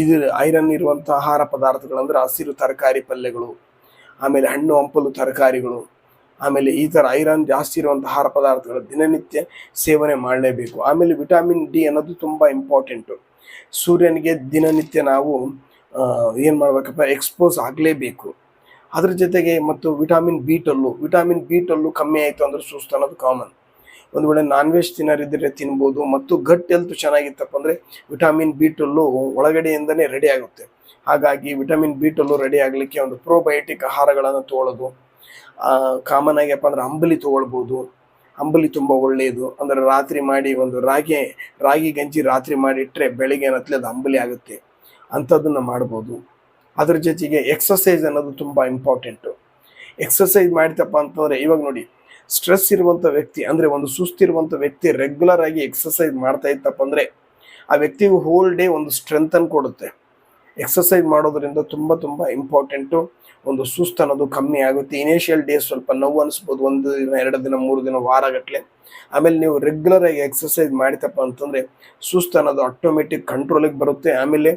ಇದು ಐರನ್ ಇರುವಂಥ ಆಹಾರ ಪದಾರ್ಥಗಳಂದ್ರೆ ಹಸಿರು ತರಕಾರಿ ಪಲ್ಯಗಳು, ಆಮೇಲೆ ಹಣ್ಣು, ಹಂಪಲು ತರಕಾರಿಗಳು, ಆಮೇಲೆ ಈ ಥರ ಐರನ್ ಜಾಸ್ತಿ ಇರುವಂಥ ಆಹಾರ ಪದಾರ್ಥಗಳು ದಿನನಿತ್ಯ ಸೇವನೆ ಮಾಡಲೇಬೇಕು. ಆಮೇಲೆ ವಿಟಮಿನ್ ಡಿ ಅನ್ನೋದು ತುಂಬ ಇಂಪಾರ್ಟೆಂಟು ಸೂರ್ಯನಿಗೆ ದಿನನಿತ್ಯ ನಾವು ಏನು ಮಾಡಬೇಕಪ್ಪ? ಎಕ್ಸ್ಪೋಸ್ ಆಗಲೇಬೇಕು. ಅದ್ರ ಜೊತೆಗೆ ಮತ್ತು vitamin B twelve vitamin B twelve ಕಮ್ಮಿ ಆಯಿತು ಅಂದ್ರೆ ಸುಸ್ತು ಅನ್ನೋದು ಕಾಮನ್ ಒಂದು ವೇಳೆ ನಾನ್ ವೆಜ್ ತಿನ್ನೋರಿದ್ದರೆ ತಿನ್ಬೋದು ಮತ್ತು ಗಟ್ ಹೆಲ್ತ್ ಚೆನ್ನಾಗಿತ್ತಪ್ಪ ಅಂದರೆ ವಿಟಾಮಿನ್ ಬಿ ಟಲ್ಲು ಒಳಗಡೆಯಿಂದನೇ ರೆಡಿ ಆಗುತ್ತೆ. ಹಾಗಾಗಿ ವಿಟಮಿನ್ ಬಿ ಟಲ್ಲು ರೆಡಿ ಆಗಲಿಕ್ಕೆ ಒಂದು ಪ್ರೋಬಯೋಟಿಕ್ ಆಹಾರಗಳನ್ನು ತೊಗೊಳ್ಳೋದು ಕಾಮನ್ ಆಗ್ಯಪ್ಪ ಅಂದ್ರೆ ಅಂಬಲಿ ತೊಗೊಳ್ಬೋದು. ಅಂಬಲಿ ತುಂಬ ಒಳ್ಳೆಯದು ಅಂದರೆ ರಾತ್ರಿ ಮಾಡಿ ಒಂದು ರಾಗಿ ರಾಗಿ ಗಂಜಿ ರಾತ್ರಿ ಮಾಡಿ ಇಟ್ಟರೆ ಬೆಳಿಗ್ಗೆ ಏನತ್ಲೆ ಅದು ಅಂಬಲಿ ಆಗುತ್ತೆ. ಅಂಥದ್ದನ್ನು ಮಾಡ್ಬೋದು. ಅದ್ರ ಜೊತೆಗೆ ಎಕ್ಸಸೈಸ್ ಅನ್ನೋದು ತುಂಬ ಇಂಪಾರ್ಟೆಂಟು ಎಕ್ಸಸೈಸ್ ಮಾಡಿತಪ್ಪ ಅಂತಂದರೆ ಇವಾಗ ನೋಡಿ ಸ್ಟ್ರೆಸ್ ಇರುವಂಥ ವ್ಯಕ್ತಿ ಅಂದರೆ ಒಂದು ಸುಸ್ತಿರುವಂಥ ವ್ಯಕ್ತಿ ರೆಗ್ಯುಲರ್ ಆಗಿ ಎಕ್ಸಸೈಸ್ ಮಾಡ್ತಾ ಇತ್ತಪ್ಪ ಅಂದರೆ ಆ ವ್ಯಕ್ತಿಗೂ ಹೋಲ್ ಡೇ ಒಂದು ಸ್ಟ್ರೆಂಥನ್ನು ಕೊಡುತ್ತೆ. ಎಕ್ಸಸೈಸ್ ಮಾಡೋದ್ರಿಂದ ತುಂಬ ತುಂಬ ಇಂಪಾರ್ಟೆಂಟು ಒಂದು ಸುಸ್ತು ಅನ್ನೋದು ಕಮ್ಮಿ ಆಗುತ್ತೆ. ಇನಿಷಿಯಲ್ ಡೇ ಸ್ವಲ್ಪ ನೋವು ಅನಿಸ್ಬೋದು, ಒಂದು ದಿನ, ಎರಡು ದಿನ, ಮೂರು ದಿನ ವಾರಗಟ್ಟಲೆ ಆಮೇಲೆ ನೀವು ರೆಗ್ಯುಲರ್ ಆಗಿ ಎಕ್ಸಸೈಸ್ ಮಾಡಿತಪ್ಪ ಅಂತಂದರೆ ಸುಸ್ತು ಅನ್ನೋದು ಆಟೋಮೆಟಿಕ್ ಕಂಟ್ರೋಲಿಗೆ ಬರುತ್ತೆ. ಆಮೇಲೆ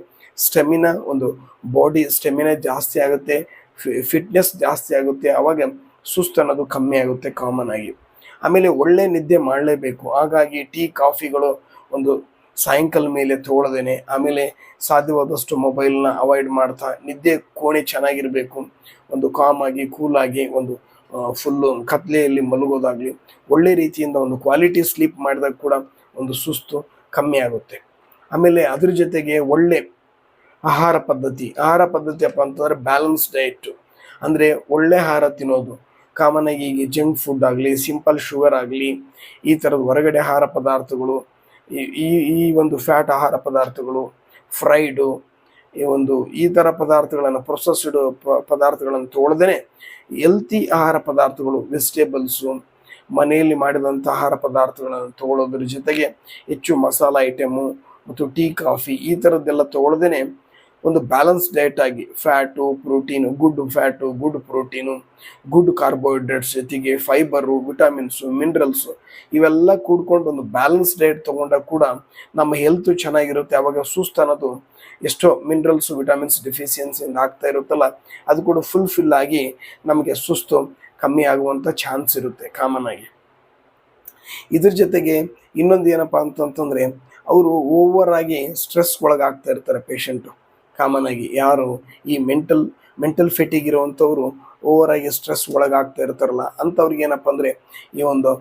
ಸ್ಟೆಮಿನಾ, ಒಂದು ಬಾಡಿ ಸ್ಟೆಮಿನಾ ಜಾಸ್ತಿ ಆಗುತ್ತೆ ಫಿಟ್ನೆಸ್ ಜಾಸ್ತಿ ಆಗುತ್ತೆ ಆವಾಗ ಸುಸ್ತು ಅನ್ನೋದು ಕಮ್ಮಿ ಆಗುತ್ತೆ, ಕಾಮನ್ ಆಗಿ. ಆಮೇಲೆ ಒಳ್ಳೆ ನಿದ್ದೆ ಮಾಡಲೇಬೇಕು. ಹಾಗಾಗಿ ಟೀ, ಕಾಫಿಗಳು ಒಂದು ಸಾಯಂಕಾಲ ಮೇಲೆ ತೊಗೊಳ್ದೇನೆ. ಆಮೇಲೆ ಸಾಧ್ಯವಾದಷ್ಟು ಮೊಬೈಲ್ನ ಅವಾಯ್ಡ್ ಮಾಡ್ತಾ, ನಿದ್ದೆ ಕೋಣೆ ಚೆನ್ನಾಗಿರಬೇಕು. ಒಂದು ಕಾಮ್ ಆಗಿ, ಕೂಲ್ ಆಗಿ, ಒಂದು ಫುಲ್ಲು ಕತ್ಲೆಯಲ್ಲಿ ಮಲಗೋದಾಗಲಿ, ಒಳ್ಳೆ ರೀತಿಯಿಂದ ಒಂದು ಕ್ವಾಲಿಟಿ ಸ್ಲೀಪ್ ಮಾಡಿದಾಗ ಕೂಡ ಒಂದು ಸುಸ್ತು ಕಮ್ಮಿ ಆಗುತ್ತೆ. ಆಮೇಲೆ ಅದ್ರ ಜೊತೆಗೆ ಒಳ್ಳೆ ಆಹಾರ ಪದ್ಧತಿ. ಆಹಾರ ಪದ್ಧತಿ ಅಪ್ಪ ಅಂತಂದ್ರೆ ಬ್ಯಾಲೆನ್ಸ್ ಡಯಟ್ ಅಂದರೆ ಒಳ್ಳೆ ಆಹಾರ ತಿನ್ನೋದು. ಕಾಮನ್ ಆಗಿ ಈಗ ಜಂಕ್ ಫುಡ್ ಆಗಲಿ ಸಿಂಪಲ್ ಶುಗರ್ ಆಗಲಿ, ಈ ಥರದ ಹೊರಗಡೆ ಆಹಾರ ಪದಾರ್ಥಗಳು, ಈ- ಈ ಒಂದು ಫ್ಯಾಟ್ ಆಹಾರ ಪದಾರ್ಥಗಳು ಫ್ರೈಡು ಈ ಒಂದು, ಈ ಥರ ಪದಾರ್ಥಗಳನ್ನು ಪ್ರೊಸೆಸ್ಡ್ ಪದಾರ್ಥಗಳನ್ನು ತೊಗೊಳ್ದೇ ಎಲ್ತಿ ಆಹಾರ ಪದಾರ್ಥಗಳು ವೆಜಿಟೇಬಲ್ಸು ಮನೆಯಲ್ಲಿ ಮಾಡಿದಂಥ ಆಹಾರ ಪದಾರ್ಥಗಳನ್ನು ತೊಗೊಳ್ಳೋದ್ರ ಜೊತೆಗೆ ಹೆಚ್ಚು ಮಸಾಲ ಐಟಮು ಮತ್ತು ಟೀ ಕಾಫಿ ಈ ಥರದ್ದೆಲ್ಲ ತಗೊಳ್ದೇ ಒಂದು ಬ್ಯಾಲೆನ್ಸ್ ಡಯಟ್ ಆಗಿ fat protein good fat good protein good carbohydrates ಜೊತೆಗೆ ಫೈಬರು ವಿಟಮಿನ್ಸು ಮಿನರಲ್ಸು ಇವೆಲ್ಲ ಕೂಡ್ಕೊಂಡು ಒಂದು ಬ್ಯಾಲೆನ್ಸ್ ಡಯಟ್ ತೊಗೊಂಡಾಗ ಕೂಡ ನಮ್ಮ ಹೆಲ್ತ್ ಚೆನ್ನಾಗಿರುತ್ತೆ. ಅವಾಗ ಸುಸ್ತು ಅನ್ನೋದು ಎಷ್ಟೋ ಮಿನರಲ್ಸು ವಿಟಮಿನ್ಸ್ ಡೆಫಿಷಿಯನ್ಸಿಯಿಂದ ಆಗ್ತಾ ಇರುತ್ತಲ್ಲ, ಅದು ಕೂಡ ಫುಲ್ಫಿಲ್ ಆಗಿ ನಮಗೆ ಸುಸ್ತು ಕಮ್ಮಿ ಆಗುವಂಥ ಚಾನ್ಸ್ ಇರುತ್ತೆ ಕಾಮನ್ ಆಗಿ. ಇದ್ರ ಜೊತೆಗೆ ಇನ್ನೊಂದು ಏನಪ್ಪ ಅಂತಂತಂದರೆ, ಅವರು ಓವರ್ ಆಗಿ ಸ್ಟ್ರೆಸ್ ಒಳಗಾಗ್ತಾ ಇರ್ತಾರೆ ಪೇಷಂಟು ಕಾಮನ್ ಆಗಿ ಯಾರು ಈ ಮೆಂಟಲ್ ಮೆಂಟಲ್ ಫೆಟಿಗ್ ಇರುವಂಥವ್ರು ಓವರ್ ಆಗಿ ಸ್ಟ್ರೆಸ್ ಒಳಗಾಗ್ತಾ ಇರ್ತಾರಲ್ಲ, ಅಂಥವ್ರಿಗೆ ಏನಪ್ಪ ಅಂದರೆ ಈ ಒಂದು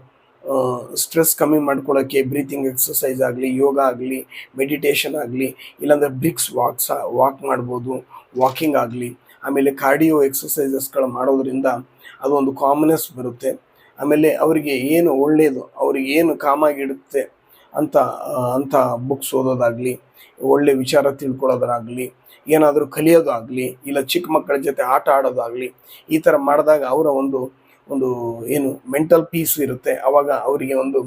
ಸ್ಟ್ರೆಸ್ ಕಮ್ಮಿ ಮಾಡ್ಕೊಳ್ಳೋಕ್ಕೆ ಬ್ರೀತಿಂಗ್ ಎಕ್ಸಸೈಸ್ ಆಗಲಿ, ಯೋಗ ಆಗಲಿ ಮೆಡಿಟೇಷನ್ ಆಗಲಿ, ಇಲ್ಲಾಂದರೆ ಬ್ರಿಕ್ಸ್ ವಾಕ್ಸ ವಾಕ್ ಮಾಡ್ಬೋದು ವಾಕಿಂಗ್ ಆಗಲಿ, ಆಮೇಲೆ ಕಾರ್ಡಿಯೋ ಎಕ್ಸಸೈಸಸ್ಗಳು ಮಾಡೋದ್ರಿಂದ ಅದೊಂದು ಕಾಮನೆಸ್ ಬರುತ್ತೆ. ಆಮೇಲೆ ಅವರಿಗೆ ಏನು ಒಳ್ಳೆಯದು ಅವ್ರಿಗೆ ಏನು ಕಾಮಾಗಿಡುತ್ತೆ ಅಂತ ಅಂಥ ಬುಕ್ಸ್ ಓದೋದಾಗಲಿ, ಒಳ್ಳೆ ವಿಚಾರ ತಿಳ್ಕೊಳ್ಳೋದಾಗಲಿ ಏನಾದರೂ ಕಲಿಯೋದಾಗಲಿ, ಇಲ್ಲ ಚಿಕ್ಕ ಮಕ್ಕಳ ಜೊತೆ ಆಟ ಆಡೋದಾಗಲಿ, ಈ ಥರ ಮಾಡಿದಾಗ ಅವರ ಒಂದು ಒಂದು ಏನು ಮೆಂಟಲ್ ಪೀಸ್ ಇರುತ್ತೆ. ಆವಾಗ ಅವರಿಗೆ ಒಂದು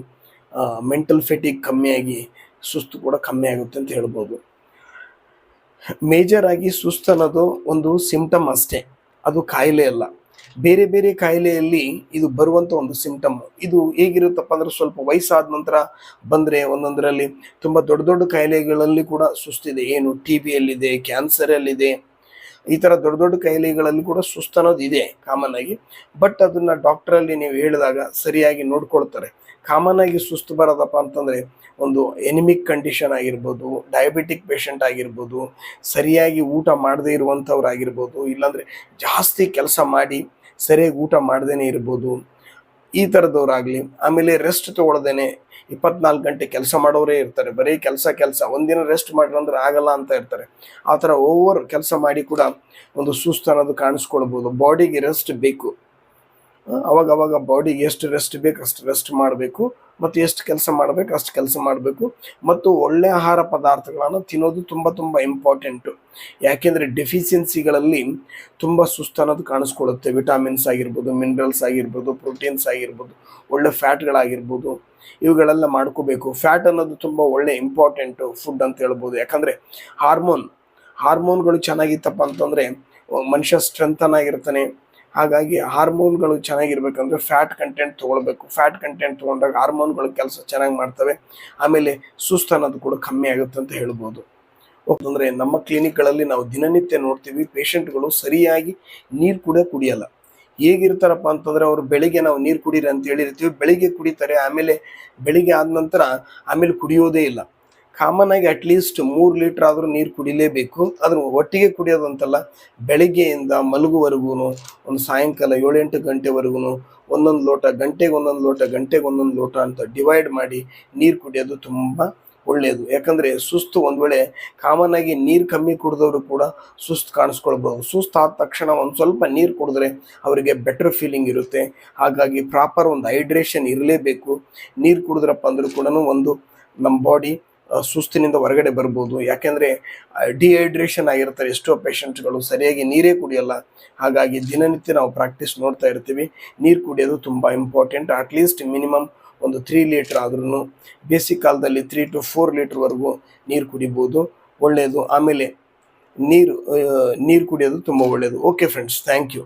ಮೆಂಟಲ್ ಫೆಟಿಗ್ ಕಮ್ಮಿಯಾಗಿ, ಸುಸ್ತು ಕೂಡ ಕಮ್ಮಿ ಆಗುತ್ತೆ ಅಂತ ಹೇಳ್ಬೋದು. ಮೇಜರ್ ಆಗಿ ಸುಸ್ತು ಅನ್ನೋದು ಒಂದು ಸಿಂಪ್ಟಮ್ ಅಷ್ಟೇ. ಅದು ಕಾಯಿಲೆ ಅಲ್ಲ. ಬೇರೆ ಬೇರೆ ಕಾಯಿಲೆಯಲ್ಲಿ ಇದು ಬರುವಂತ ಒಂದು ಸಿಂಪ್ಟಮ್ ಇದು ಹೇಗಿರುತ್ತಪ್ಪ ಅಂದ್ರೆ ಸ್ವಲ್ಪ ವಯಸ್ಸಾದ ನಂತರ ಬಂದ್ರೆ ಒಂದೊಂದರಲ್ಲಿ ತುಂಬಾ ದೊಡ್ಡ ದೊಡ್ಡ ಕಾಯಿಲೆಗಳಲ್ಲಿ ಕೂಡ ಸುಸ್ತಿದೆ. ಏನು ಟಿ ಬಿಯಲ್ಲಿದೆ ಕ್ಯಾನ್ಸರಲ್ಲಿದೆ ಈ ಥರ ದೊಡ್ಡ ದೊಡ್ಡ ಕಾಯಿಲೆಗಳಲ್ಲಿ ಕೂಡ ಸುಸ್ತು ಅನ್ನೋದು ಇದೆ ಕಾಮನ್ ಆಗಿ. ಬಟ್ ಅದನ್ನ ಡಾಕ್ಟರ್ ಅಲ್ಲಿ ನೀವು ಹೇಳಿದಾಗ ಸರಿಯಾಗಿ ನೋಡ್ಕೊಳ್ತಾರೆ. ಕಾಮನ್ ಆಗಿ ಸುಸ್ತು ಬರೋದಪ್ಪ ಅಂತಂದರೆ ಒಂದು ಎನಿಮಿಕ್ ಕಂಡೀಷನ್ ಆಗಿರ್ಬೋದು ಡಯಾಬಿಟಿಕ್ ಪೇಷಂಟ್ ಆಗಿರ್ಬೋದು, ಸರಿಯಾಗಿ ಊಟ ಮಾಡದೇ ಇರುವಂಥವ್ರು ಆಗಿರ್ಬೋದು, ಇಲ್ಲಾಂದರೆ ಜಾಸ್ತಿ ಕೆಲಸ ಮಾಡಿ ಸರಿಯಾಗಿ ಊಟ ಮಾಡ್ದೇ ಇರ್ಬೋದು, ಈ ಥರದವ್ರಾಗಲಿ ಆಮೇಲೆ ರೆಸ್ಟ್ ತೊಗೊಳ್ದೇನೆ ಇಪ್ಪತ್ನಾಲ್ಕು ಗಂಟೆ ಕೆಲಸ ಮಾಡೋರೇ ಇರ್ತಾರೆ, ಬರೀ ಕೆಲಸ ಕೆಲಸ, ಒಂದಿನ ರೆಸ್ಟ್ ಮಾಡಿರಂದ್ರೆ ಆಗಲ್ಲ ಅಂತ ಇರ್ತಾರೆ, ಆ ಥರ ಓವರ್ ಕೆಲಸ ಮಾಡಿ ಕೂಡ ಒಂದು ಸುಸ್ತು ಅನ್ನೋದು ಕಾಣಿಸ್ಕೊಳ್ಬೋದು ಬಾಡಿಗೆ ರೆಸ್ಟ್ ಬೇಕು. ಅವಾಗ ಅವಾಗ ಬಾಡಿಗೆ ಎಷ್ಟು ರೆಸ್ಟ್ ಬೇಕು ಅಷ್ಟು ರೆಸ್ಟ್ ಮಾಡಬೇಕು, ಮತ್ತು ಎಷ್ಟು ಕೆಲಸ ಮಾಡಬೇಕು ಅಷ್ಟು ಕೆಲಸ ಮಾಡಬೇಕು. ಮತ್ತು ಒಳ್ಳೆಯ ಆಹಾರ ಪದಾರ್ಥಗಳನ್ನು ತಿನ್ನೋದು ತುಂಬ ತುಂಬ ಇಂಪಾರ್ಟೆಂಟು ಯಾಕೆಂದರೆ ಡೆಫಿಷಿಯನ್ಸಿಗಳಲ್ಲಿ ತುಂಬ ಸುಸ್ತು ಅನ್ನೋದು ಕಾಣಿಸ್ಕೊಳ್ಳುತ್ತೆ. ವಿಟಾಮಿನ್ಸ್ ಆಗಿರ್ಬೋದು ಮಿನರಲ್ಸ್ ಆಗಿರ್ಬೋದು ಪ್ರೋಟೀನ್ಸ್ ಆಗಿರ್ಬೋದು, ಒಳ್ಳೆ ಫ್ಯಾಟ್ಗಳಾಗಿರ್ಬೋದು ಇವುಗಳೆಲ್ಲ ಮಾಡ್ಕೋಬೇಕು. ಫ್ಯಾಟ್ ಅನ್ನೋದು ತುಂಬ ಒಳ್ಳೆ ಇಂಪಾರ್ಟೆಂಟು ಫುಡ್ ಅಂತ ಹೇಳ್ಬೋದು. ಯಾಕಂದರೆ ಹಾರ್ಮೋನ್ ಹಾರ್ಮೋನ್ಗಳು ಚೆನ್ನಾಗಿತ್ತಪ್ಪ ಅಂತಂದರೆ ಮನುಷ್ಯ ಸ್ಟ್ರೆಂಥನ್ ಆಗಿರ್ತಾನೆ. ಹಾಗಾಗಿ ಹಾರ್ಮೋನ್ಗಳು ಚೆನ್ನಾಗಿರ್ಬೇಕಂದ್ರೆ ಫ್ಯಾಟ್ ಕಂಟೆಂಟ್ ತೊಗೊಳ್ಬೇಕು. ಫ್ಯಾಟ್ ಕಂಟೆಂಟ್ ತೊಗೊಂಡಾಗ ಹಾರ್ಮೋನ್ಗಳು ಕೆಲಸ ಚೆನ್ನಾಗಿ ಮಾಡ್ತವೆ. ಆಮೇಲೆ ಸುಸ್ತು ಅನ್ನೋದು ಕೂಡ ಕಮ್ಮಿ ಆಗುತ್ತೆ ಅಂತ ಹೇಳ್ಬೋದು. ಅಂದರೆ ನಮ್ಮ ಕ್ಲಿನಿಕ್ಗಳಲ್ಲಿ ನಾವು ದಿನನಿತ್ಯ ನೋಡ್ತೀವಿ, ಪೇಷಂಟ್ಗಳು ಸರಿಯಾಗಿ ನೀರು ಕೂಡ ಕುಡಿಯಲ್ಲ. ಹೇಗಿರ್ತಾರಪ್ಪ ಅಂತಂದ್ರೆ ಅವರು ಬೆಳಿಗ್ಗೆ ನಾವು ನೀರು ಕುಡೀರಿ ಅಂತ ಹೇಳಿರ್ತೀವಿ, ಬೆಳಿಗ್ಗೆ ಕುಡಿತಾರೆ, ಆಮೇಲೆ ಬೆಳಿಗ್ಗೆ ಆದ ನಂತರ ಆಮೇಲೆ ಕುಡಿಯೋದೇ ಇಲ್ಲ. ಕಾಮನ್ ಆಗಿ ಅಟ್ಲೀಸ್ಟ್ ಮೂರು ಲೀಟ್ರ್ ಆದರೂ ನೀರು ಕುಡಿಲೇಬೇಕು. ಅದ್ರ ಒಟ್ಟಿಗೆ ಕುಡಿಯೋದು ಅಂತಲ್ಲ ಬೆಳಿಗ್ಗೆಯಿಂದ ಮಲಗುವರೆಗೂ ಒಂದು ಸಾಯಂಕಾಲ ಏಳೆಂಟು ಗಂಟೆವರೆಗೂ ಒಂದೊಂದು ಲೋಟ, ಗಂಟೆಗೆ ಒಂದೊಂದು ಲೋಟ, ಗಂಟೆಗೆ ಒಂದೊಂದು ಲೋಟ ಅಂತ ಡಿವೈಡ್ ಮಾಡಿ ನೀರು ಕುಡಿಯೋದು ತುಂಬ ಒಳ್ಳೆಯದು ಯಾಕಂದರೆ ಸುಸ್ತು ಒಂದು ವೇಳೆ ಕಾಮನ್ ಆಗಿ ನೀರು ಕಮ್ಮಿ ಕುಡಿದವರು ಕೂಡ ಸುಸ್ತು ಕಾಣಿಸ್ಕೊಳ್ಬೋದು. ಸುಸ್ತು ಆದ ತಕ್ಷಣ ಒಂದು ಸ್ವಲ್ಪ ನೀರು ಕುಡಿದ್ರೆ ಅವರಿಗೆ ಬೆಟರ್ ಫೀಲಿಂಗ್ ಇರುತ್ತೆ. ಹಾಗಾಗಿ ಪ್ರಾಪರ್ ಒಂದು ಹೈಡ್ರೇಷನ್ ಇರಲೇಬೇಕು. ನೀರು ಕುಡಿದ್ರಪ್ಪ ಅಂದರೂ ಕೂಡ ಒಂದು ನಮ್ಮ ಬಾಡಿ ಸುಸ್ತಿನಿಂದ ಹೊರಗಡೆ ಬರ್ಬೋದು. ಯಾಕೆಂದರೆ ಡಿಹೈಡ್ರೇಷನ್ ಆಗಿರ್ತಾರೆ. ಎಷ್ಟೋ ಪೇಷಂಟ್ಗಳು ಸರಿಯಾಗಿ ನೀರೇ ಕುಡಿಯಲ್ಲ. ಹಾಗಾಗಿ ದಿನನಿತ್ಯ ನಾವು ಪ್ರಾಕ್ಟೀಸ್ ನೋಡ್ತಾ ಇರ್ತೀವಿ. ನೀರು ಕುಡಿಯೋದು ತುಂಬ ಇಂಪಾರ್ಟೆಂಟ್ ಅಟ್ಲೀಸ್ಟ್ ಮಿನಿಮಮ್ ಒಂದು ತ್ರೀ ಲೀಟ್ರ್ ಆದ್ರೂ ಬೇಸಿಕ್ ಕಾಲದಲ್ಲಿ ತ್ರೀ ಟು ಫೋರ್ ಲೀಟ್ರ್ವರೆಗೂ ನೀರು ಕುಡಿಬೋದು. ಒಳ್ಳೆಯದು ಆಮೇಲೆ ನೀರು ನೀರು ಕುಡಿಯೋದು ತುಂಬ ಒಳ್ಳೆಯದು ಓಕೆ ಫ್ರೆಂಡ್ಸ್ ಥ್ಯಾಂಕ್ ಯು